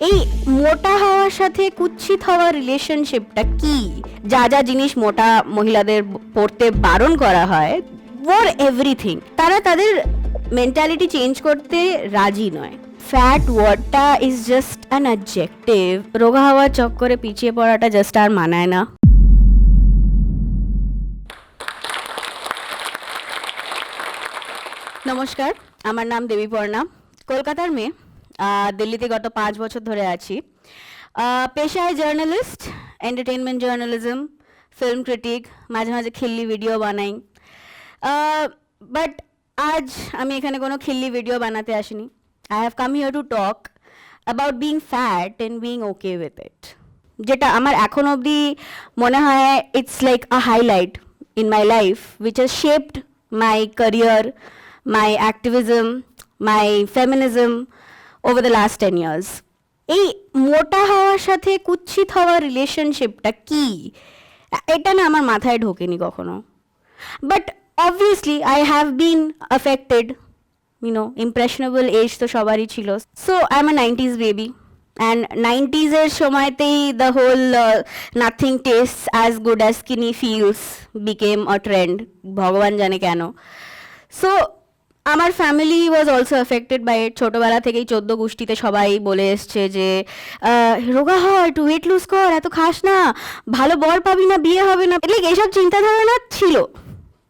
এই মোটা হওয়ার সাথে কুৎসিত হওয়ার রিলেশনশিপটা কি? যা যা জিনিস মোটা মহিলাদের পড়তে বারণ করা হয় ওর এভরিথিং তারা তাদের মেন্টালিটি চেঞ্জ করতে রাজি নয়। ফ্যাট ওয়ার্ডটা ইজ জাস্ট অ্যান অবজেক্টিভ রোগা হওয়ার চক্করে পিছিয়ে পড়াটা জাস্ট আর মানায় না। নমস্কার, আমার নাম দেবীপর্ণা কলকাতার মেয়ে দিল্লিতে গত পাঁচ বছর ধরে আছি। পেশায় journalist entertainment journalism film critic মাঝে মাঝে খিল্লি ভিডিও বানাই। বাট আজ আমি এখানে কোনো খিল্লি ভিডিও বানাতে আসিনি। I have come here to talk about being fat and being okay with it যেটা আমার এখন অবধি মনে হয় it's like a highlight in my life which has shaped my career, my activism, my feminism over the last 10 years. এই মোটা হওয়ার সাথে কুৎসিত হওয়ার রিলেশনশিপটা কি? এটা না আমার মাথায় ঢোকেনি কখনো। But obviously I have been affected you know impressionable age তো সবারই ছিল। So I am a nineties baby and নাইনটিজের সময়তেই the whole nothing taste as good as skinny feels became a trend ভগবান জানে কেন। সো আমার family was also affected by it ছোটোবেলা থেকেই চোদ্দ গোষ্ঠীতে সবাই বলে এসছে যে রোগা হ একটু ওয়েট লুজ কর, এত খাস না, ভালো বর পাবি না, বিয়ে হবে না। লাইক এইসব চিন্তাধারণা ছিল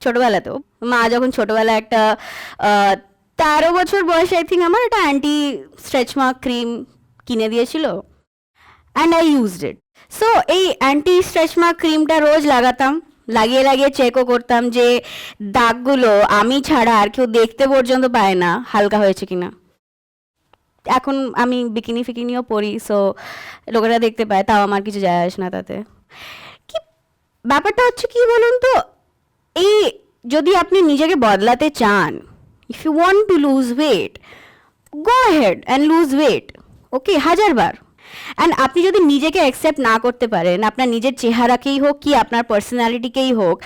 ছোটবেলাতেও। মা যখন ছোটবেলা একটা তেরো বছর বয়সে আই থিঙ্ক আমার একটা অ্যান্টি স্ট্রেচ মার্ক ক্রিম কিনে দিয়েছিল। And I used it so এই অ্যান্টি স্ট্রেচ মার্ক ক্রিমটা রোজ লাগাতাম। লাগিয়ে লাগিয়ে চেকও করতাম যে দাগগুলো আমি ছাড়া আর কেউ দেখতে পর্যন্ত পায় না, হালকা হয়েছে কিনা। এখন আমি বিকিনি ফিকিনিও পরি সো লোকেরা দেখতে পায়, তাও আমার কিছু যায় আসে না তাতে। কি ব্যাপারটা হচ্ছে কি বলুন তো, এই যদি আপনি নিজেকে বদলাতে চান if you want to lose weight go ahead and lose weight okay হাজারবার। অ্যান্ড আপনি যদি নিজেকে অ্যাকসেপ্ট না করতে পারেন, আপনার নিজের চেহারাকেই হোক কি আপনার পার্সোনালিটিকেই হোক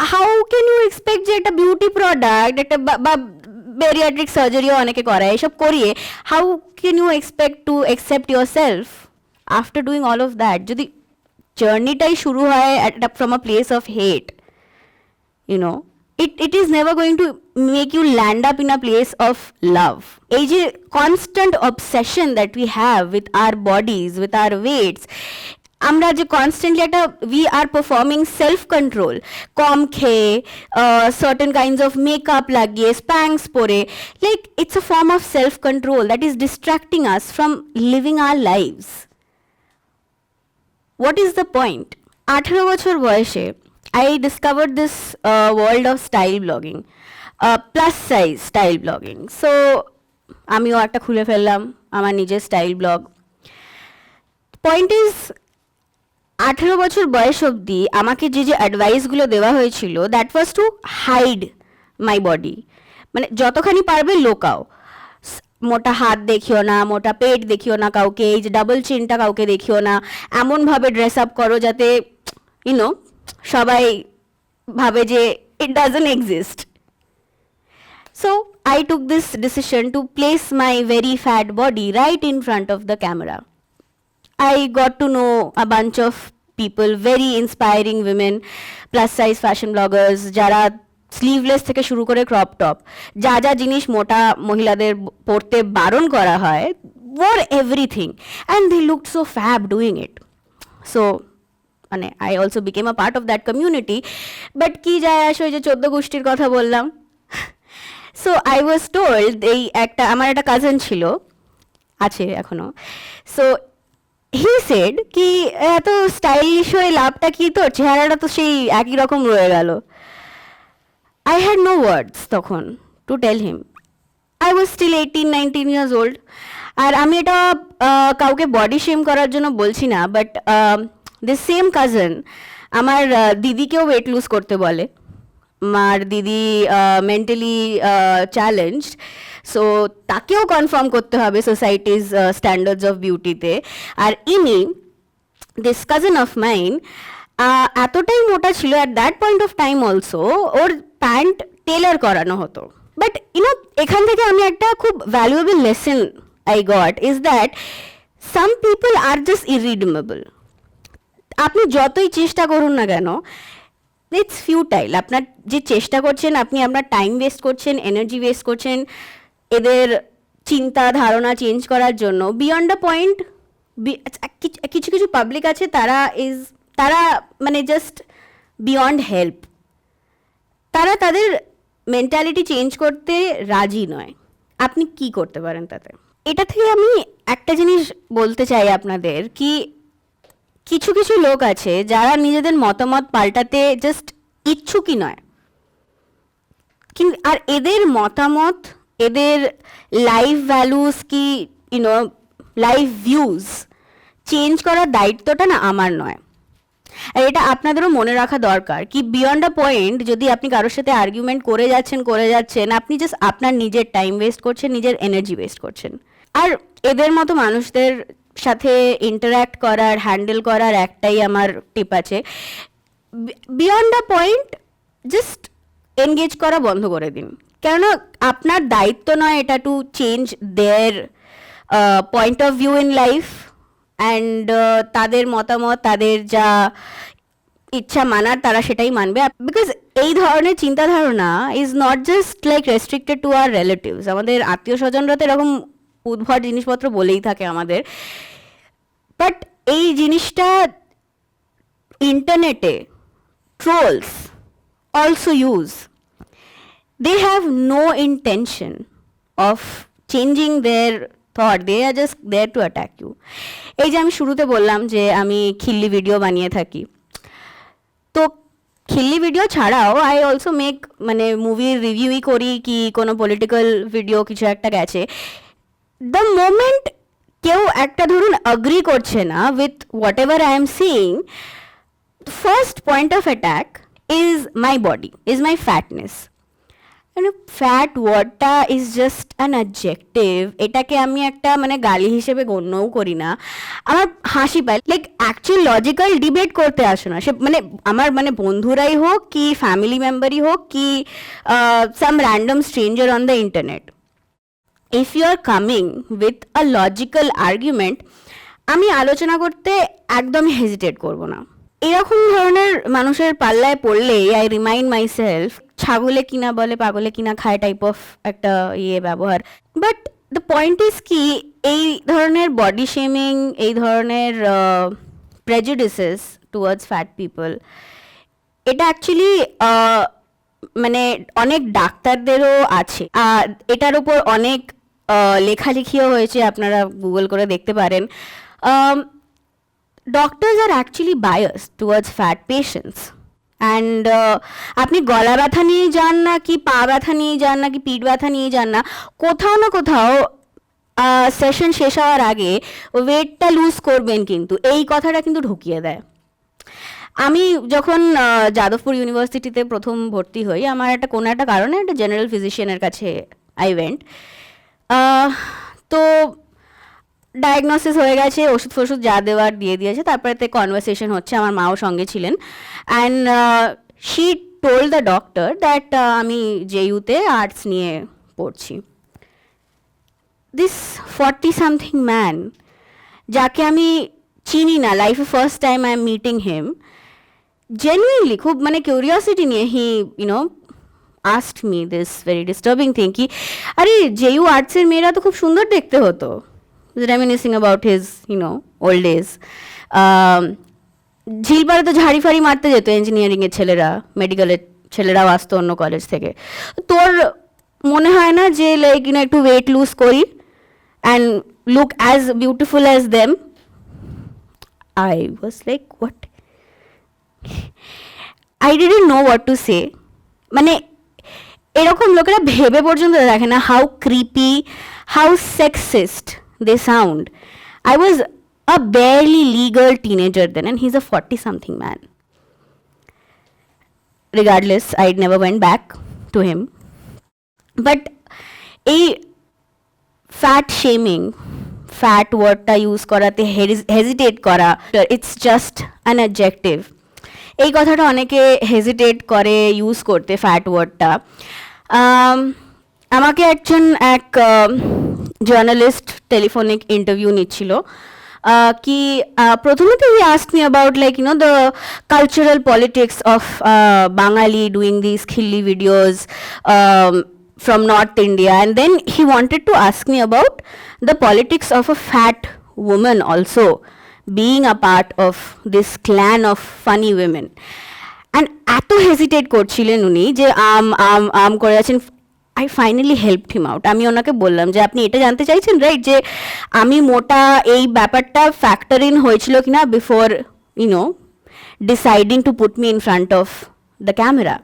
হাউ ক্যান ইউ এক্সপেক্ট যে একটা বিউটি প্রোডাক্ট একটা বা- বেরিয়াট্রিক সার্জারিও অনেকে করায়, এসব করিয়ে how can you expect to accept your self after doing all of that যদি জার্নিটাই শুরু হয় from a place of hate know? It, it is never going to make you land up in a place of love. এই যে constant obsession that we have with our bodies with our weights. আমরা যে constantly একটা we are performing self control কম খেয়ে certain kinds of makeup লাগিয়ে Spanx পরে like it's a form of self control that is distracting us from living our lives what is the point আঠেরো বছর বয়সে I discover this world of style blogging plus size style blogging so আমিও একটা খুলে ফেললাম আমার নিজের style blog point is আঠেরো বছর বয়স অবধি আমাকে যে যে অ্যাডভাইসগুলো দেওয়া হয়েছিল that was to hide my body মানে যতখানি পারবে লোকাও। মোটা হাত দেখিও না, মোটা পেট দেখিও না কাউকে, এই যে ডাবল চিনটা কাউকে দেখিও না, এমনভাবে ড্রেস আপ করো যাতে ইউনো সবাই ভাবে যে it doesn't exist So I took this decision to place my very fat body right in front of the camera. I got to know a bunch of people, very inspiring women, plus size fashion bloggers, যারা sleeveless থেকে শুরু করে crop top যা যা জিনিস মোটা মহিলাদের পরতে বারণ করা হয় or everything and they look so fab doing it so মানে I also became a part of that community but কি যায় আসে ওই যে চোদ্দ গোষ্ঠীর কথা বললাম? সো আই ওয়াজ টোল্ড এই একটা, আমার একটা কাজিন ছিল, আছে এখনও। সো হি সেড কি, এত স্টাইলিশ হয়ে লাভটা কি তোর? চেহারাটা তো সেই একই রকম রয়ে গেল। আই হ্যাড নো ওয়ার্ডস তখন to tell him I was still eighteen nineteen years old আর আমি এটা কাউকে বডি শেম করার জন্য বলছি না বাট দিস সেম কাজিন আমার দিদিকেও ওয়েট লুজ করতে বলে। আমার দিদি মেন্টালি চ্যালেঞ্জড সো তাকেও কনফার্ম করতে হবে সোসাইটিজ স্ট্যান্ডার্ডস অফ বিউটিতে আর ইনি দিস কাজিন অফ মাইন এতটাই মোটা ছিল at that point of time also or pant tailor করানো হতো। বাট ইউনো এখান থেকে আমি একটা খুব valuable lesson I got is that some people are just irredeemable আপনি যতই চেষ্টা করুন না কেন ইটস ফিউটাইল আপনার যে চেষ্টা করছেন, আপনি আপনার টাইম ওয়েস্ট করছেন এনার্জি ওয়েস্ট করছেন, এদের চিন্তা, ধারণা চেঞ্জ করার জন্য বিয়ন্ড আ পয়েন্ট কিছু কিছু পাবলিক আছে, তারা ইজ তারা মানে জাস্ট বিয়ন্ড হেল্প তারা তাদের মেন্টালিটি চেঞ্জ করতে রাজি নয়। আপনি কি করতে পারেন তাতে? এটা থেকে আমি একটা জিনিস বলতে চাই আপনাদের, কি কিছু কিছু লোক আছে যারা নিজেদের মতামত পাল্টাতে জাস্ট ইচ্ছুকই নয়। কিন্তু আর এদের মতামত, এদের লাইফ ভ্যালুস কি you know life views change করার দায়িত্বটা না আমার নয়। আর এটা আপনাদেরও মনে রাখা দরকার কি বিয়ন্ড আ পয়েন্ট যদি আপনি কারোর সাথে আর্গুমেন্ট করে যাচ্ছেন করে যাচ্ছেন, আপনি জাস্ট আপনার নিজের টাইম ওয়েস্ট করছেন, নিজের এনার্জি ওয়েস্ট করছেন। আর এদের মতো মানুষদের সাথে ইন্টারাক্ট করার হ্যান্ডেল করার একটাই আমার টিপ আছে। Beyond a point just engage করা বন্ধ করে দিন। কেননা আপনার দায়িত্ব নয় এটা to change their point of view in life and তাদের মতামত, তাদের যা ইচ্ছা মানার তারা সেটাই মানবে। বিকজ এই ধরনের চিন্তাধারণা is not just like restricted to our relatives আমাদের আত্মীয় স্বজনরা তো এরকম উদ্ভট জিনিসপত্র বলেই থাকে আমাদের। বাট এই জিনিসটা ইন্টারনেটে trolls also use they have no intention of changing their thought. They are just there to attack you এই যে আমি শুরুতে বললাম যে আমি খিল্লি ভিডিও বানিয়ে থাকি। তো খিল্লি ভিডিও ছাড়াও আই অলসো মেক মানে মুভির রিভিউই করি কি কোনো পলিটিক্যাল ভিডিও কিছু একটা গেছে। দ্য মোমেন্ট কেউ একটা ধরুন অ্যাগ্রি করছে না with whatever I am saying first point of attack is my body is my fatness মানে ফ্যাট ওয়ার্ডটা ইজ জাস্ট অ্যান অবজেক্টিভ এটাকে আমি একটা মানে গালি হিসেবে গণ্যও করি না। আমার হাসি পায়। লাইক অ্যাকচুয়াল লজিক্যাল ডিবেট করতে আসো না। সে মানে আমার মানে বন্ধুরাই হোক কি ফ্যামিলি মেম্বারই হোক কি some random stranger on the internet if you are coming with a logical argument আমি আলোচনা করতে একদম হেজিটেট করব না। এরকম ধরনের মানুষের পাল্লায় পড়লে আই রিমাইন্ড মাই সেলফ ছাগলে কিনা বলে পাগলে কিনা খায় টাইপ অফ একটা ইয়ে ব্যবহার। বাট দ্য পয়েন্ট ইজ কি, এই ধরনের বডি শেমিং এই ধরনের প্রেজুডিসেস টুয়ার্ডস ফ্যাট পিপল এটা অ্যাকচুয়ালি মানে অনেক ডাক্তারদেরও আছে। আর এটার উপর অনেক লেখালেখিও হয়েছে, আপনারা গুগল করে দেখতে পারেন। Doctors are actually bias towards fat patients and আপনি গলা ব্যথা নিয়ে যান না কি, পা ব্যথা নিয়ে যান না কি, পিঠ ব্যথা নিয়ে যান না, কোথাও না কোথাও সেশন শেষ হওয়ার আগে ওয়েটটা লুজ করবেন কিন্তু, এই কথাটা কিন্তু ঢুকিয়ে দেয়। আমি যখন যাদবপুর ইউনিভার্সিটিতে প্রথম ভর্তি হই, আমার একটা কোনো একটা কারণে একটা জেনারেল ফিজিশিয়ানের কাছে আই ওয়েন্ট তো ডায়াগনোসিস হয়ে গেছে, ওষুধ ফষুধ যা দেওয়ার দিয়ে দিয়েছে, তারপরে তে কনভারসেশন হচ্ছে, আমার মাও সঙ্গে ছিলেন। And she told the doctor that আমি জেইউতে আর্টস নিয়ে পড়ছি। দিস ফর্টি সামথিং ম্যান যাকে আমি চিনি না লাইফে first time I am meeting him genuinely খুব মানে কিউরিয়াসিটি নিয়ে he you know asked me this very disturbing thing কি আরে জেইউ আর্টসের মেয়েরা তো খুব সুন্দর দেখতে হতো। Reminiscing about his you know old age ঝিলপাড়ে তো ঝাড়ি ফাড়ি মারতে যেত ইঞ্জিনিয়ারিংয়ের ছেলেরা মেডিকেলের ছেলেরাও আসতো অন্য কলেজ থেকে। তোর মনে হয় না যে লাইক ইউনো একটু ওয়েট লুজ করি and look as beautiful as them I was like what I didn't know what to say মানে এরকম লোকেরা ভেবে পর্যন্ত দেখে না how creepy how sexist they sound I was a barely legal teenager then and he is a forty something man regardless I never went back to him but এই fat shaming fat ওয়ার্ডটা use করাতে hesitate করা it's just an objective এই কথাটা অনেকে hesitate করে use করতে fat ওয়ার্ডটা আমাকে একজন এক জার্নালিস্ট টেলিফোনিক ইন্টারভিউ নিচ্ছিল আহ, কি আহ, প্রথমে তো he ask me about like you know the cultural politics of Bengali doing this খিল্লি videos from North India, and then he wanted to ask me about the politics of a fat woman also being a part of this clan of funny women. And এত hesitate করছিলেন উনি যে, um um um করে আছেন। I finally help him out আমি ওনাকে বললাম যে, আপনি এটা জানতে চাইছেন রাইট যে আমি মোটা এই ব্যাপারটা ফ্যাক্টর ইন হয়েছিল কি না before you know deciding to put me in front of the camera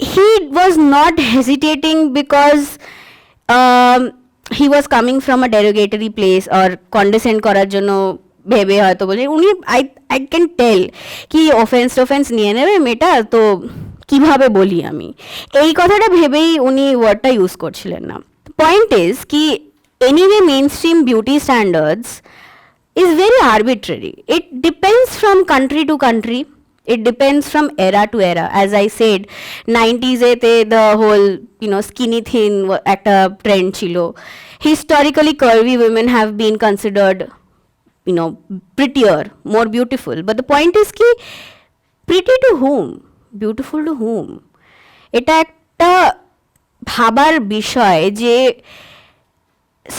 he was not hesitating because he was coming from a derogatory place or condescend করার জন্য ভেবে হয়তো বলে উনি আই আই ক্যান টেল কি অফেন্স টফেন্স নিয়ে নেবে মেয়েটা তো কীভাবে বলি আমি এই কথাটা ভেবেই উনি ওয়ার্ডটা ইউজ করছিলেন না পয়েন্ট ইজ কি anyway mainstream beauty standards is very arbitrary. It depends from country to country. It depends from era to era. As I said, 90s এতে the whole you know skinny thin একটা trend ছিল. Historically, curvy women have been considered you know prettier, more beautiful. But the point is কি pretty to whom? Beautiful to whom? এটা একটা ভাবার বিষয় যে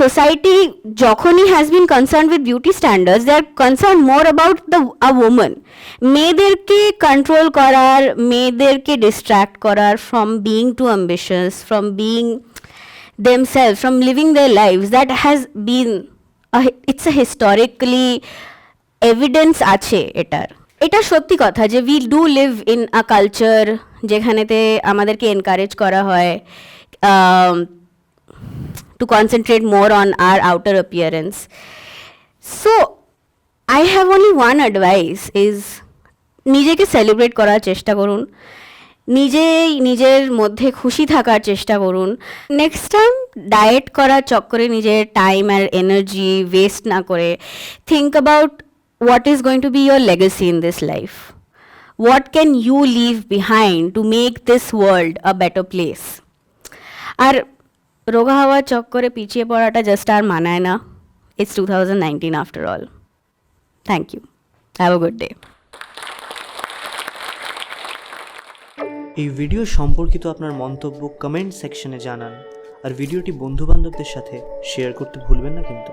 society যখনই has been concerned with beauty standards they are concerned more about the a woman মেয়েদেরকে control করার মেয়েদেরকে ডিস্ট্র্যাক্ট করার from being too ambitious from being themselves from living their lives that has been a, a historically evidence আছে এটার। এটা সত্যি কথা যে we do live in a culture যেখানেতে আমাদেরকে এনকারেজ করা হয় to concentrate more on our outer outer so I have have one advice is নিজেকে সেলিব্রেট করার চেষ্টা করুন। নিজেই নিজের মধ্যে খুশি থাকার চেষ্টা করুন। নেক্সট টাইম ডায়েট করার চক্করে নিজের টাইম আর এনার্জি ওয়েস্ট না করে think about what is going to be your legacy in this life what can you leave behind to make this world a better place আর রোগা হওয়ার চক্করে পিছিয়ে পড়াটা জাস্ট আর মানায় না। It's two thousand nineteen after all thank you have good day এই video সম্পর্কিত আপনার মন্তব্য কমেন্ট সেকশনে জানান। আর ভিডিওটি বন্ধুবান্ধবদের সাথে শেয়ার করতে ভুলবেন না কিন্তু।